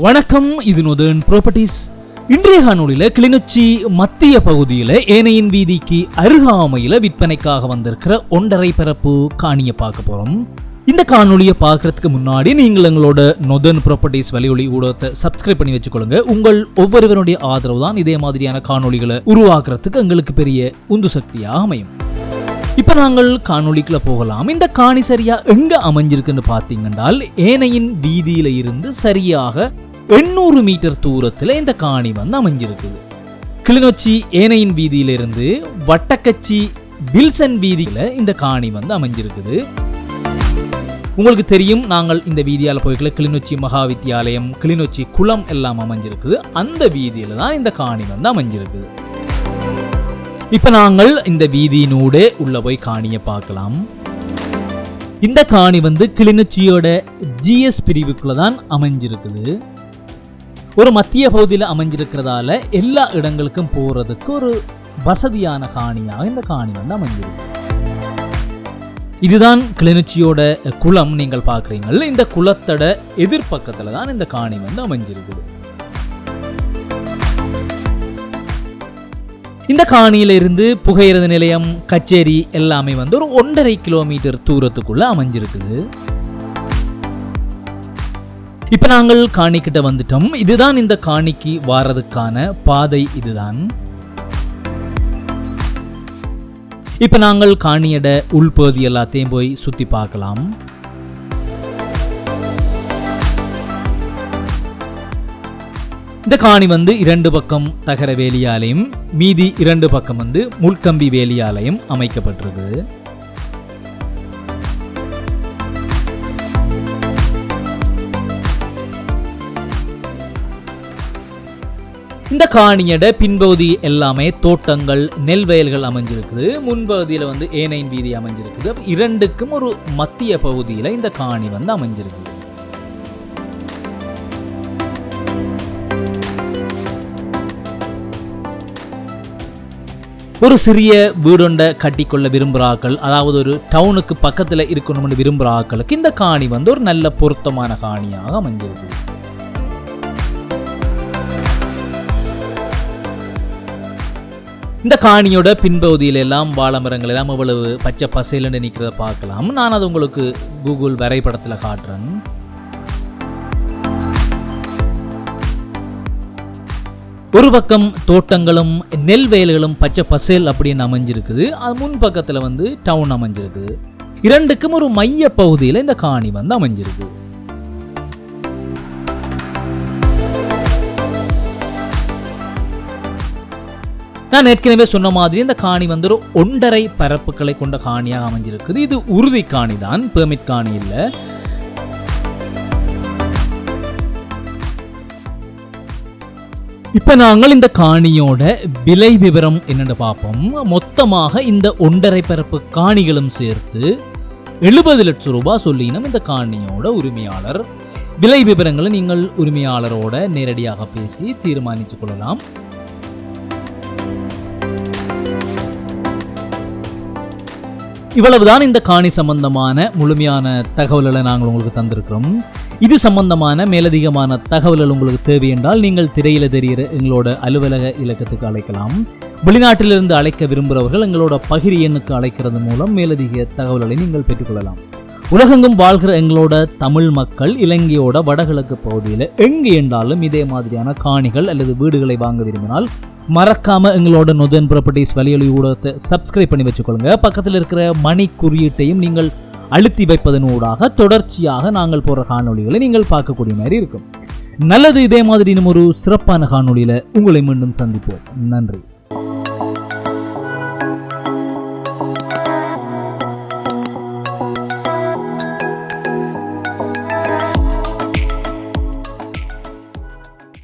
வணக்கம் இது நொதன் ப்ராப்பர்ட்டிஸ் இன்றைய காணொலியில் கிளிநொச்சி மத்திய பகுதியில் ஏனையின் வீதிக்கு அருகாமையில் விற்பனைக்காக வந்திருக்கிற ஒன்றரை பரப்பு காணியை பார்க்க போகிறோம் இந்த காணொலியை பார்க்கறதுக்கு முன்னாடி நீங்கள் எங்களோட நொதன் ப்ராப்பர்ட்டிஸ் வலியொலி ஊடகத்தை சப்ஸ்கிரைப் பண்ணி வச்சுக்கொள்ளுங்க. உங்கள் ஒவ்வொருவருடைய ஆதரவு தான் இதே மாதிரியான காணொளிகளை உருவாக்குறதுக்கு எங்களுக்கு பெரிய உந்து சக்தியாக அமையும். இப்போ நாங்கள் காணொளிக்குள்ள போகலாம். இந்த காணி சரியா எங்க அமைஞ்சிருக்குன்னு பார்த்தீங்கன்னால் ஏனையின் வீதியில இருந்து சரியாக எண்ணூறு மீட்டர் தூரத்தில் இந்த காணி வந்து அமைஞ்சிருக்குது. கிளிநொச்சி ஏனையின் வீதியிலிருந்து வட்டக்கச்சி வில்சன் வீதியில் இந்த காணி வந்து அமைஞ்சிருக்குது. உங்களுக்கு தெரியும் நாங்கள் இந்த வீதியால் போய்க்கல. கிளிநொச்சி மகா வித்தியாலயம் கிளிநொச்சி குளம் எல்லாம் அமைஞ்சிருக்குது. அந்த வீதியில் தான் இந்த காணி வந்து அமைஞ்சிருக்குது. இப்ப நாங்கள் இந்த வீதியினூடே உள்ள போய் காணியை பார்க்கலாம். இந்த காணி வந்து கிளிநொச்சியோட ஜிஎஸ் பிரிவுக்குள்ள தான் அமைஞ்சிருக்குது. ஒரு மத்திய பகுதியில் அமைஞ்சிருக்கிறதால எல்லா இடங்களுக்கும் போறதுக்கு ஒரு வசதியான காணியாக இந்த காணி வந்து அமைஞ்சிருக்கு. இதுதான் கிளிநொச்சியோட குளம் நீங்கள் பார்க்குறீங்கள் இந்த குளத்தோட எதிர்பக்கத்தில் தான் இந்த காணி வந்து அமைஞ்சிருக்குது. இந்த காணியிலிருந்து புகையிரத நிலையம் கச்சேரி எல்லாமே வந்து ஒரு ஒன்றரை கிலோமீட்டர் தூரத்துக்குள்ள அமைஞ்சிருக்குது. இப்போ நாங்கள் காணிக்கிட்ட வந்துட்டோம். இதுதான் இந்த காணிக்கு வாரதுக்கான பாதை இதுதான். இப்போ நாங்கள் காணியட உள்பகுதி எல்லாத்தையும் போய் சுற்றி பார்க்கலாம். இந்த காணி வந்து இரண்டு பக்கம் தகர வேலியாலையும் மீதி இரண்டு பக்கம் வந்து முள்கம்பி வேலியாலையும் அமைக்கப்பட்டிருக்கு இந்த காணியட பின்பகுதி எல்லாமே தோட்டங்கள் நெல் வயல்கள் அமைஞ்சிருக்குது. முன்பகுதியில் வந்து ஏனையின் வீதி அமைஞ்சிருக்குது. இரண்டுக்கும் ஒரு மத்திய பகுதியில் இந்த காணி வந்து அமைஞ்சிருக்குது. ஒரு சிறிய வீடுண்ட கட்டிக்கொள்ள விரும்புகிற ஆக்கள் அதாவது ஒரு டவுனுக்கு பக்கத்தில் இருக்கணும்னு விரும்புகிற ஆக்களுக்கு இந்த காணி வந்து ஒரு நல்ல பொருத்தமான காணியாக அமைஞ்சிருக்கு இந்த காணியோட பின்பகுதியில் எல்லாம் வாழமரங்கள் எல்லாம் அவ்வளவு பச்சை பசையிலன்னு நிற்கிறத பார்க்கலாம். நான் அது உங்களுக்கு கூகுள் வரைபடத்தில் காட்டுறேன். ஒரு பக்கம் தோட்டங்களும் நெல் வயல்களும் பச்சை பசேல் அப்படின்னு அமைஞ்சிருக்குது. அது முன் பக்கத்தில் வந்து டவுன் அமைஞ்சிருக்கு இரண்டுக்கும் ஒரு மைய பகுதியில் இந்த காணி வந்து அமைஞ்சிருக்கு நான் ஏற்கனவே சொன்ன மாதிரி இந்த காணி வந்து ஒரு ஒன்றரை பரப்புகளை கொண்ட காணியாக அமைஞ்சிருக்குது. இது உறுதி காணி தான் பெர்மிட் காணி இல்லை. இப்போ நாங்கள் இந்த காணியோட விலை விவரம் என்னென்னு பார்ப்போம். மொத்தமாக இந்த ஒன்றரை பரப்பு காணிகளும் சேர்த்து எழுபது லட்சம் ரூபாய் சொல்லினோம் இந்த காணியோட உரிமையாளர். விலை விவரங்களை நீங்கள் உரிமையாளரோட நேரடியாக பேசி தீர்மானித்துக் கொள்ளலாம். இவ்வளவுதான் இந்த காணி சம்பந்தமான முழுமையான தகவல்களை நாங்கள் உங்களுக்கு தந்திருக்கிறோம். இது சம்பந்தமான மேலதிகமான தகவல்கள் உங்களுக்கு தேவை என்றால் நீங்கள் திரையில தெரிகிற எங்களோட அலுவலக இலக்கத்துக்கு அழைக்கலாம். வெளிநாட்டிலிருந்து அழைக்க விரும்புகிறவர்கள் எங்களோட பகிரி எண்ணுக்கு அழைக்கிறது மூலம் மேலதிக தகவல்களை நீங்கள் பெற்றுக்கொள்ளலாம். உலகெங்கும் வாழ்கிற எங்களோட தமிழ் மக்கள் இலங்கையோட வடகிழக்கு பகுதியில் எங்கு என்றாலும் இதே மாதிரியான காணிகள் அல்லது வீடுகளை வாங்க விரும்பினால் மறக்காம எங்களோட நொதன் ப்ராப்பர்ட்டிஸ் வலியொலி ஊடகத்தை சப்ஸ்கிரைப் பண்ணி வச்சுக்கொள்ளுங்க. பக்கத்தில் இருக்கிற மணி குறியீட்டையும் நீங்கள் அழுத்தி வைப்பதனூடாக தொடர்ச்சியாக நாங்கள் போடுற காணொலிகளை நீங்கள் பார்க்கக்கூடிய மாதிரி இருக்கும். நல்லது இதே மாதிரி இன்னும் ஒரு சிறப்பான காணொலியில் உங்களை மீண்டும் சந்திப்போம். நன்றி.